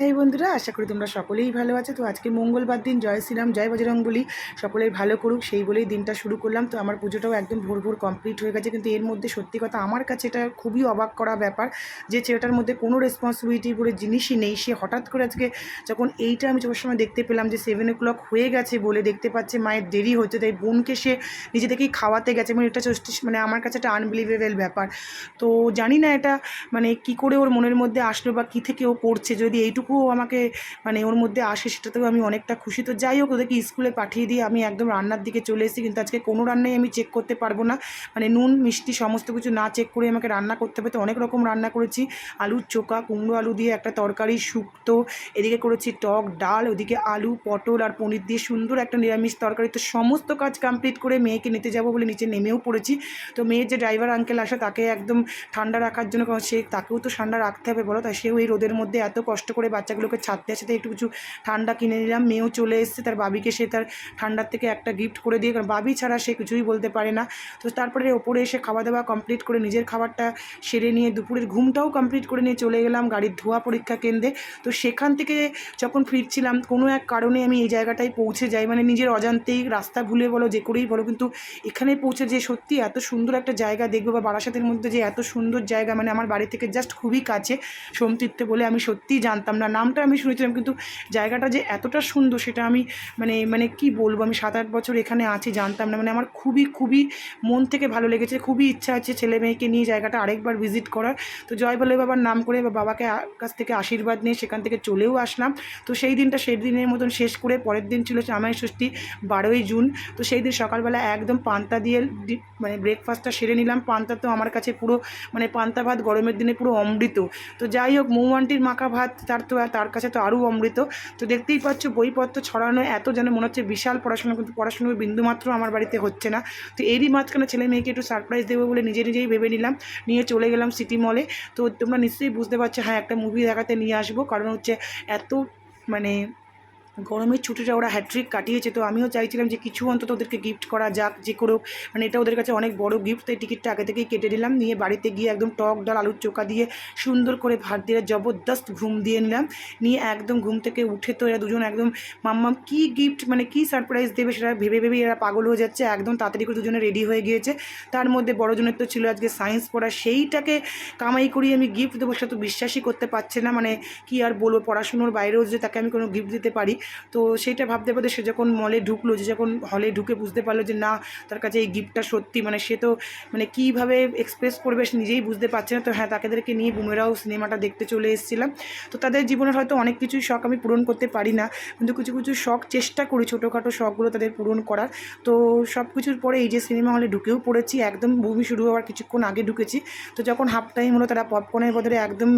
এই বন্ধুরা, আশা করি তোমরা সকলেই ভালো আছো। তো আজকে মঙ্গলবার দিন, জয় শ্রীরাম, জয় বজরং বলি। সকলের ভালো করুক, সেই বলেই দিনটা শুরু করলাম। তো আমার পুজোটাও একদম ভোর ভোর কমপ্লিট হয়ে গেছে। কিন্তু এর মধ্যে সত্যি কথা, আমার কাছে এটা খুবই অবাক করা ব্যাপার যে ছেলেটার মধ্যে কোনো রেসপন্সিবিলিটি বলে জিনিসই নেই। সে হঠাৎ করে আজকে যখন এইটা আমি চোখের সময় দেখতে পেলাম যে সেভেন ও ক্লক হয়ে গেছে বলে দেখতে পাচ্ছে, মায়ের দেরি হচ্ছে, তাই বোনকে সে নিজে থেকেই খাওয়াতে গেছে। মানে এটা মানে আমার কাছে একটা আনবিলিভেবল ব্যাপার। তো জানি না এটা মানে কি করে ওর মনের মধ্যে আসলো বা কী থেকে ও করছে। যদি এইটুকুও আমাকে মানে ওর মধ্যে আসে সেটাতেও আমি অনেকটা খুশি। তো যাই হোক, ওদেরকে স্কুলে পাঠিয়ে দিয়ে আমি একদম রান্নার দিকে চলে এসেছি। কিন্তু আজকে কোনো রান্নাই আমি চেক করতে পারব না। মানে নুন, মিষ্টি, সমস্ত কিছু না চেক করে আমাকে রান্না করতে হবে। তো অনেক রকম রান্না করেছি। আলুর চোকা কুমড়ো আলু দিয়ে একটা তরকারি, শুক্তো, এদিকে করেছি টক, ডাল, ওদিকে আলু, পটল আর পনির দিয়ে সুন্দর একটা নিরামিষ তরকারি। তো সমস্ত কাজ কমপ্লিট করে মেয়েকে নিতে যাব বলে নিচে নেমেও পড়েছি। তো মেয়ের যে ড্রাইভার আঙ্কেল আসে, তাকে একদম ঠান্ডা রাখার জন্য সে, তাকেও তো ঠান্ডা রাখতে হবে বলো। তাই সেও এই রোদের মধ্যে এত কষ্ট করে বাচ্চাগুলোকে ছাড়তে আসে তাই একটু কিছু ঠান্ডা কিনে নিলাম। মেয়েও চলে এসেছে, তার বাবিকে সে তার ঠান্ডার থেকে একটা গিফট করে দিয়ে, কারণ বাবি ছাড়া সে কিছুই বলতে পারে না। তো তারপরে ওপরে এসে খাওয়া দাওয়া কমপ্লিট করে নিজের খাবারটা সেরে নিয়ে দুপুরের ঘুমটাও কমপ্লিট করে নিয়ে চলে গেলাম গাড়ির ধোয়া পরীক্ষা কেন্দ্রে। তো সেখান থেকে যখন ফিরছিলাম, কোনো এক কারণে আমি এই জায়গাটায় পৌঁছে যাই। মানে নিজের অজান্তেই রাস্তা ভুলে বলো, যে করেই বলো, কিন্তু এখানে পৌঁছে যে সত্যি এত সুন্দর একটা জায়গা দেখব বা বারাসাতের মধ্যে যে এত সুন্দর জায়গা মানে আমার বাড়ি থেকে জাস্ট খুবই কাছে, সোমতীর্থ বলে আমি সত্যিই জানতাম না। নামটা আমি শুনেছিলাম, কিন্তু জায়গাটা যে এতটা সুন্দর সেটা আমি মানে মানে কি বলব? আমি সাত আট বছর এখানে আছি, জানতাম না। মানে আমার খুবই খুবই মন থেকে ভালো লেগেছে, খুবই ইচ্ছা আছে ছেলে মেয়েকে নিয়ে জায়গাটা আরেকবার ভিজিট করার। তো জয় বলে বাবার নাম করে বা বাবাকে কাছ থেকে আশীর্বাদ নিয়ে সেখান থেকে চলেও আসলাম। তো সেই দিনটা সেই দিনের মতন শেষ করে পরের দিন ছিল জামাই ষষ্ঠী, বারোই জুন। তো সেই দিন সকালবেলা একদম পান্তা দিয়ে মানে ব্রেকফাস্টটা সেরে নিলাম। পান্তা তো আমার কাছে পুরো মানে পান্তা ভাত গরমের দিনে পুরো অমৃত। তো যাই হোক মৌ আন্টির মাখা ভাত, তার তো তার কাছে তো আরও অমৃত। তো দেখতেই পাচ্ছ বইপত্র ছড়ানো, এত যেন মনে হচ্ছে বিশাল পড়াশোনা, কিন্তু পড়াশুনোর বিন্দুমাত্র আমার বাড়িতে হচ্ছে না। তো এরই মাঝখানে ছেলে মেয়েকে একটু সারপ্রাইজ দেবো বলে নিজে নিজেই ভেবে নিলাম, নিয়ে চলে গেলাম সিটি মলে তো তোমরা নিশ্চয়ই বুঝতে পারছ হ্যাঁ একটা মুভি দেখাতে নিয়ে আসব। কারণ হচ্ছে এত মানে গরমের ছুটিটা ওরা হ্যাট্রিক কাটিয়েছে, তো আমিও চাইছিলাম যে কিছু অন্তত ওদেরকে গিফট করা যাক, যে করেও মানে এটা ওদের কাছে অনেক বড় গিফট তাই টিকিটটা আগে থেকেই কেটে নিলাম, নিয়ে বাড়িতে গিয়ে একদম টক ডাল, আলুর চোখা দিয়ে সুন্দর করে ভাত দিয়ে জবরদস্ত ঘুম দিয়ে নিলাম। নিয়ে একদম ঘুম থেকে উঠে তো এরা দুজন একদম, মাম্মাম, কী গিফট মানে কী সারপ্রাইজ দেবে? সেটা ভেবে ভেবে এরা পাগল হয়ে যাচ্ছে, একদম তাড়াতাড়ি করে দুজনে রেডি হয়ে গিয়েছে। তার মধ্যে বড়জনের তো ছিল আজকে সায়েন্স পড়া সেইটাকে কামাই করিয়ে আমি গিফট দেবো, সেটা তো বিশ্বাসই করতে পারছে না। মানে কি আর বলব, পড়াশুনোর বাইরেও যে তাকে আমি কোনো গিফট দিতে পারি। তো সেইটা ভাবতে ভাবতে সে যখন মলে ঢুকলো, যে যখন হলে ঢুকে বুঝতে পারল যে না, তার কাছে এই গিফটটা সত্যি মানে সে তো মানে কীভাবে এক্সপ্রেস করবে সে নিজেই বুঝতে পারছে না। তো হ্যাঁ তাদেরকে নিয়ে বুমেরাও সিনেমাটা দেখতে চলে এসেছিলাম। তো তাদের জীবনের হয়তো অনেক কিছুই শখ আমি পূরণ করতে পারি না, কিন্তু কিছু কিছু শখ চেষ্টা করি ছোটোখাটো শখগুলো তাদের পূরণ করার। তো সব কিছুর পরে এই যে সিনেমা হলে ঢুকেও পড়েছি, একদম মুভি শুরু হওয়ার কিছুক্ষণ আগে ঢুকেছি। তো যখন হাফ টাইম হলো, তারা পপকর্নের বদলে একদম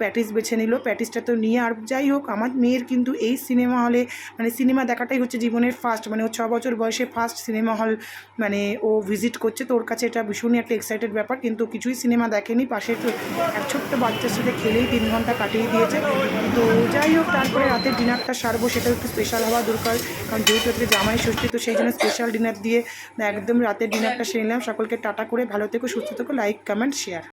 প্যাটিস বেছে নিল। প্যাটিসটা তো নিয়ে আর যাই হোক, আমার মেয়ের কিন্তু এই সিনেমা হলে মানে সিনেমা দেখাটাই হচ্ছে জীবনের ফার্স্ট মানে ও ছ বছর বয়সে ফার্স্ট সিনেমা হল মানে ও ভিজিট করছে। তো ওর কাছে এটা ভীষণই একটা এক্সাইটেড ব্যাপার, কিন্তু কিছুই সিনেমা দেখেনি। পাশে একটু এক ছোট্ট বাচ্চার সাথে খেলেই তিন ঘণ্টা কাটিয়ে দিয়েছে। তো যাই হোক, তারপরে রাতের ডিনারটা সারবো সেটাও একটু স্পেশাল হওয়া দরকার। কারণ যেহেতু আজকে জামাই ষষ্ঠী, তো সেই জন্য স্পেশাল ডিনার দিয়ে একদম রাতের ডিনারটা সেরে নিলাম। সকলকে টাটা করে ভালো থেকো, সুস্থ থেকো লাইক কমেন্ট শেয়ার